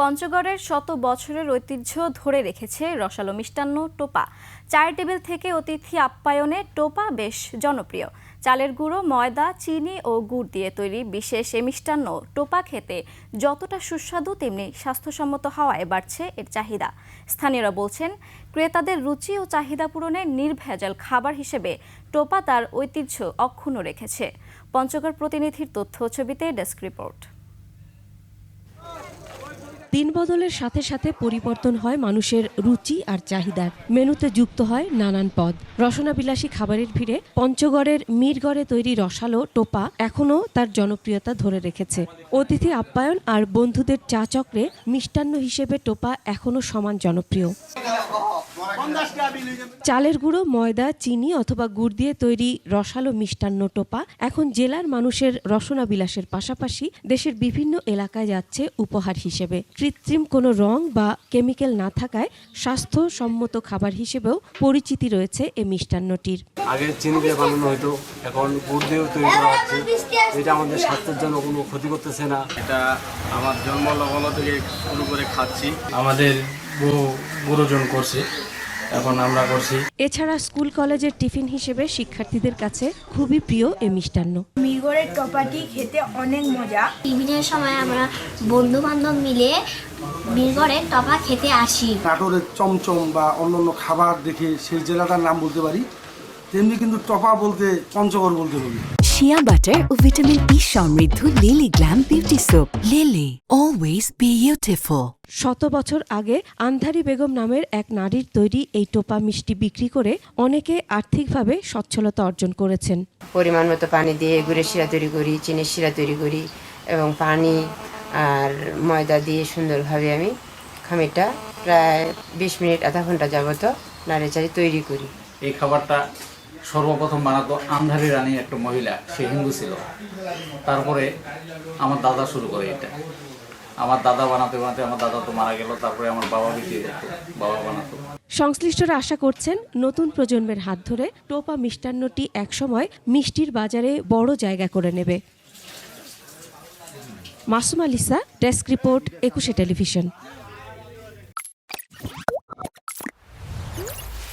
পঞ্চগড়ের শত বছরের ঐতিহ্য ধরে রেখেছে রসালো মিষ্টান্ন টোপা। চায়ের টেবিল থেকে অতিথি আপ্যায়নে টোপা বেশ জনপ্রিয়। চালের গুঁড়ো, ময়দা, চিনি ও গুড় দিয়ে তৈরি বিশেষ এ মিষ্টান্ন টোপা খেতে যতটা সুস্বাদু, তেমনি স্বাস্থ্যসম্মত হওয়ায় বাড়ছে এর চাহিদা। স্থানীয়রা বলছেন, ক্রেতাদের রুচি ও চাহিদা পূরণে নির্ভেজাল খাবার হিসেবে টোপা তার ঐতিহ্য অক্ষুণ্ণ রেখেছে। পঞ্চগড় প্রতিনিধির তথ্য ছবিতে ডেস্ক রিপোর্ট। দিন বদলের সাথে সাথে পরিবর্তন হয় মানুষের রুচি আর চাহিদার মেনুতে যুক্ত হয় নানান পদ। রসনাবিলাসী খাবারের ভিড়ে পঞ্চগড়ের মিরগড়ে তৈরি রসালো টোপা এখনও তার জনপ্রিয়তা ধরে রেখেছে। অতিথি আপ্যায়ন আর বন্ধুদের চা চক্রে মিষ্টান্ন হিসেবে টোপা এখনও সমান জনপ্রিয়। চালের গুঁড়ো ময়দা চিনি অথবা গুড় দিয়ে তৈরি রসালো মিষ্টান্ন টোপা এখন জেলার মানুষের রসনা বিলাসের পাশাপাশি দেশের বিভিন্ন এলাকায় যাচ্ছে উপহার হিসেবে। কৃত্রিম কোনো রং বা কেমিক্যাল না থাকায় স্বাস্থ্যসম্মত খাবার হিসেবেও পরিচিতি রয়েছে এই মিষ্টান্নটির। আগে চিনি দিয়ে বানানো হতো এখন গুড় দিয়েও তৈরি করা হচ্ছে। এটা আমাদের স্বাস্থ্যের জন্য কোনো ক্ষতি করতেছে না। এটা আমার জন্ম লগ্ন থেকে শুরু করে খাচ্ছি। আমাদের গুরুজন করছে। এখন আমরা করছি। এছাড়া স্কুল কলেজের টিফিন হিসেবে শিক্ষার্থীদের কাছে খুবই প্রিয় এ মিষ্টান্ন। মিরগড়ের টপাটি খেতে অনেক মজা। টিফিনের সময় আমরা বন্ধু বান্ধব মিলে বীরগড়ের টপা খেতে আসি। নাটোরের চমচম বা অন্যান্য খাবার দেখে সেই জেলাটার নাম বলতে পারি তেমনি কিন্তু টপা বলতে পঞ্চগড় বলতে পারি। শিয়া বাটার ও ভিটামিন ই সমৃদ্ধ Lily glam beauty soap Lily always beautiful শত বছর আগে আন্ধারি বেগম নামের এক নারীর তৈরি এই টোপা মিষ্টি বিক্রি করে অনেকে আর্থিকভাবে সচ্ছলতা অর্জন করেছেন। পরিমাণ মতো পানি দিয়ে গুড়ের শিরা তৈরি করি চিনির শিরা তৈরি করি এবং পানি আর ময়দা দিয়ে সুন্দরভাবে আমি খামিরটা প্রায় বিশ মিনিট আধা ঘণ্টা যাবত নাড়ে চাড়ি তৈরি করি। এই খাবারটা সর্বপ্রথম বানাতো আন্ধারি রানী একটা মহিলা, সে হিন্দু ছিল। তারপরে আমার দাদা শুরু করে এটা। আমার দাদা বানাতে বানাতে আমার দাদা তো মারা গেল, তারপরে আমার বাবা বিক্রি করতো, বাবা বানাতো। সংশ্লিষ্টরা আশা করছেন নতুন প্রজন্মের হাত ধরে টোপা মিষ্টান্নটি একসময় মিষ্টির বাজারে বড় জায়গা করে নেবে। Masum Alisa, desk report, Ekushey television.